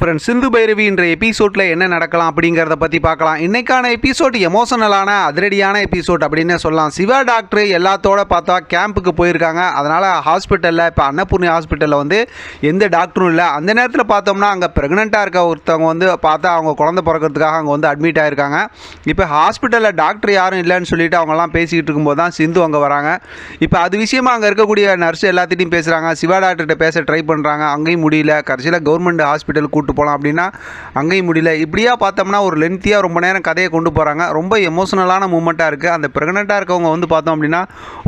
Friends Sindhu Bhairavi என்ற எபிசோட்ல என்ன நடக்கலாம் அப்படிங்கிறத பற்றி பார்க்கலாம். இன்னைக்கான எபிசோட் எமோஷனலான அதிரடியான எபிசோட் அப்படின்னு சொல்லலாம். சிவா டாக்டர் எல்லாத்தோட பார்த்தா கேம்புக்கு போயிருக்காங்க. அதனால் ஹாஸ்பிட்டலில் இப்போ அன்னபூர்ணி ஹாஸ்பிட்டலில் வந்து எந்த டாக்டரும் இல்லை. அந்த நேரத்தில் பார்த்தோம்னா அங்கே ப்ரெக்னெண்ட்டாக இருக்க ஒருத்தவங்க வந்து பார்த்தா அவங்க குழந்தை பிறக்கிறதுக்காக அங்கே வந்து அட்மிட் ஆயிருக்காங்க. இப்போ ஹாஸ்பிட்டலில் டாக்டர் யாரும் இல்லைன்னு சொல்லிட்டு அவங்கலாம் பேசிக்கிட்டு இருக்கும்போது தான் சிந்து அங்கே வராங்க. இப்போ அது விஷயமா அங்கே இருக்கக்கூடிய நர்ஸ் எல்லாத்திட்டையும் பேசுகிறாங்க சிவா டாக்டர்கிட்ட பேச ட்ரை பண்ணுறாங்க அங்கேயும் முடியல. கடைசியில் கவர்மெண்ட் ஹாஸ்பிட்டல் கூட்டு போகலாம் அப்படின்னா அங்கேயும் முடியல. இப்படியா பார்த்தோம்னா ஒரு லென்த்தியாக ரொம்ப நேரம் கதையை கொண்டு போகிறாங்க ரொம்ப எமோஷனலான மூமெண்ட்டாக இருக்குது அந்த ப்ரெக்னெண்ட்டாக இருக்கவங்க வந்து பார்த்தோம் அப்படின்னா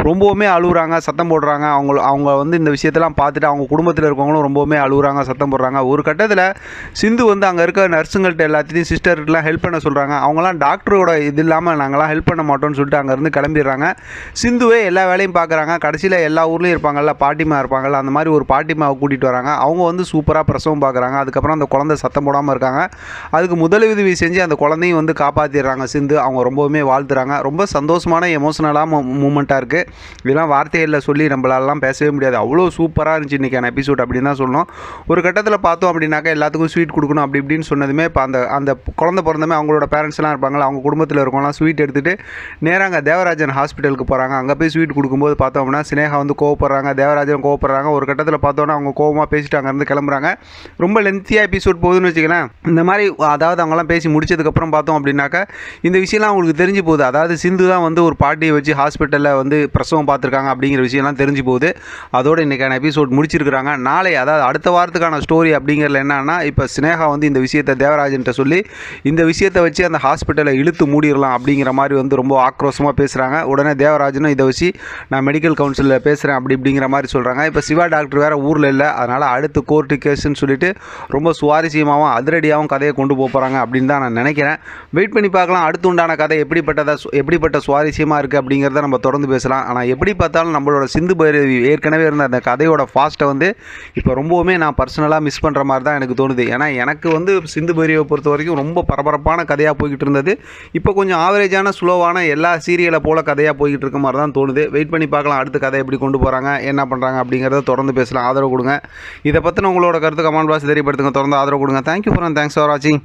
ரொம்பவுமே அழுகுறாங்க சத்தம் போடுறாங்க. அவங்க அவங்க வந்து இந்த விஷயத்தெல்லாம் பார்த்துட்டு அவங்க குடும்பத்தில் இருக்கவங்களும் ரொம்பவுமே அழுகுறாங்க சத்தம் போடுறாங்க. ஒரு கட்டத்தில் சிந்து வந்து அங்கே இருக்க நர்ஸுங்கள்ட்ட எல்லாத்தையும் சிஸ்டர்கிட்டலாம் ஹெல்ப் பண்ண சொல்கிறாங்க அவங்களாம் டாக்டரோட இது இல்லாமல் நாங்களாம் ஹெல்ப் பண்ண மாட்டோம்னு சொல்லிட்டு அங்கேருந்து கிளம்பிடுறாங்க. சிந்துவே எல்லா வேலையும் பார்க்குறாங்க. கடைசியில் எல்லா ஊர்லேயும் இருப்பாங்கல்ல பாட்டிமா இருப்பாங்கல்ல அந்த மாதிரி ஒரு பாட்டிமாவை கூட்டிகிட்டு வராங்க. அவங்க வந்து சூப்பராக பிரசவம் பார்க்குறாங்க. அதுக்கப்புறம் அந்த குழந்தை சத்தம் போடாமல் இருக்காங்க. அதுக்கு முதலுதவி செஞ்சு அந்த குழந்தையும் வந்து காப்பாற்றிடுறாங்க சிந்து அவங்க ரொம்பவுமே வாழ்த்துறாங்க. ரொம்ப சந்தோஷமான எமோஷனலாக மூமெண்ட்டாக இருக்குது இதெல்லாம் வார்த்தைகளில் சொல்லி நம்மளாலலாம் பேசவே முடியாது. அவ்வளோ சூப்பராக இருந்துச்சு இன்றைக்கான எபிசோட் அப்படின்னு தான் சொல்லணும். ஒரு கட்டத்தில் பார்த்தோம் அப்படின்னாக்கா எல்லாத்துக்கும் ஸ்வீட் கொடுக்கணும் அப்படி இப்படின்னு சொன்னதுமே இப்போ அந்த அந்த குழந்தை பிறந்தமே அவங்களோட பேரண்ட்ஸ்லாம் இருப்பாங்களா அவங்க குடும்பத்தில் இருக்கவங்களாம் ஸ்வீட் எடுத்துகிட்டு நேராக தேவராஜன் ஹாஸ்பிட்டலுக்கு போகிறாங்க அங்கே போய் ஸ்வீட் கொடுக்கும்போது பார்த்தோம் அப்படின்னா சினேகா வந்து கோவப்படுறாங்க தேவராஜன் கோவப்படுறாங்க. ஒரு கட்டத்தில் பார்த்தோன்னா அவங்க கோவமாக பேசிட்டு அங்கேருந்து கிளம்புறாங்க. ரொம்ப லென்த்தியாக எபிசோட் போகுதுன்னு வச்சுக்கலாம் இந்த மாதிரி அதாவது அவங்களாம் பேசி முடிச்சதுக்கப்புறம் பார்த்தோம் அப்படின்னாக்கா இந்த விஷயம்லாம் அவங்களுக்கு தெரிஞ்சு போகுது. அதாவது சிந்து தான் வந்து ஒரு பாட்டியை வச்சு ஹாஸ்பிட்டலில் வந்து பிரசவம் பார்த்துருக்காங்க அப்படிங்கிற விஷயம்லாம் தெரிஞ்சு போகுது. அதோட இன்றைக்கான எபிசோட் முடிச்சிருக்கிறாங்க. நாளை அதாவது அடுத்த வாரத்துக்கான ஸ்டோரி அப்படிங்கிறதுல என்னன்னா இப்போ சினேகா வந்து இந்த விஷயத்தை தேவராஜன்ட்ட சொல்லி இந்த விஷயத்தை வச்சு அந்த ஹாஸ்பிட்டலை இழுத்து மூடிடலாம் அப்படிங்கிற மாதிரி வந்து ரொம்ப ஆக்ரோஷமாக பேசுகிறாங்க உடனே தேவராஜனும் இதை வச்சு நான் மெடிக்கல் கவுன்சிலில் பேசுகிறேன் அப்படி இப்படிங்கிற மாதிரி சொல்கிறாங்க இப்போ சிவா டாக்டர் வேறு ஊரில் இல்லை. அதனால் அடுத்து கோர்ட்டு கேஸுன்னு சொல்லிட்டு ரொம்ப சுவாரஸ்யமாகவும் அதிரடியாகவும் கதையை கொண்டு போக போகிறாங்க அப்படின்னு தான் நான் நினைக்கிறேன். வெயிட் பண்ணி பார்க்கலாம். அடுத்து உண்டான கதை எப்படிப்பட்டதாக எப்படிப்பட்ட சுவாரஸ்யமாக இருக்குது அப்படிங்கிறத நம்ம தொடர்ந்து பேசலாம். ஆனால் எப்படி பார்த்தாலும் நம்மளோட சிந்து பைரவி ஏற்கனவே இருந்த அந்த கதையோட ஃபாஸ்ட்டை வந்து இப்போ ரொம்பவுமே நான் பர்சனலாக மிஸ் பண்ணுற மாதிரி தான் எனக்கு தோணுது. ஏன்னா எனக்கு வந்து சிந்து பைரவை பொறுத்த வரைக்கும் ரொம்ப பரபரப்பான கதையாக போய்கிட்டு இருந்தது. இப்போ கொஞ்சம் ஆவரேஜான ஸ்லோவான எல்லா சீரியலை போல கதையாக போய்கிட்டு இருக்க மாதிரி தான் தோணுது. வெயிட் பண்ணி பார்க்கலாம். அடுத்த கதை எப்படி கொண்டு போகிறாங்க என்ன பண்ணுறாங்க அப்படிங்கிறத தொடர்ந்து பேசலாம். ஆதரவு கொடுங்க. இதை பற்றின உங்களோட கருத்து கமெண்ட் பாக்ஸ் தெரியப்படுத்துங்க. தொடர்ந்து ஆதரவு கொடுங்க தேங்க்யூ ஃபார் தேங்க்ஸ் ஃபார் வாட்சிங்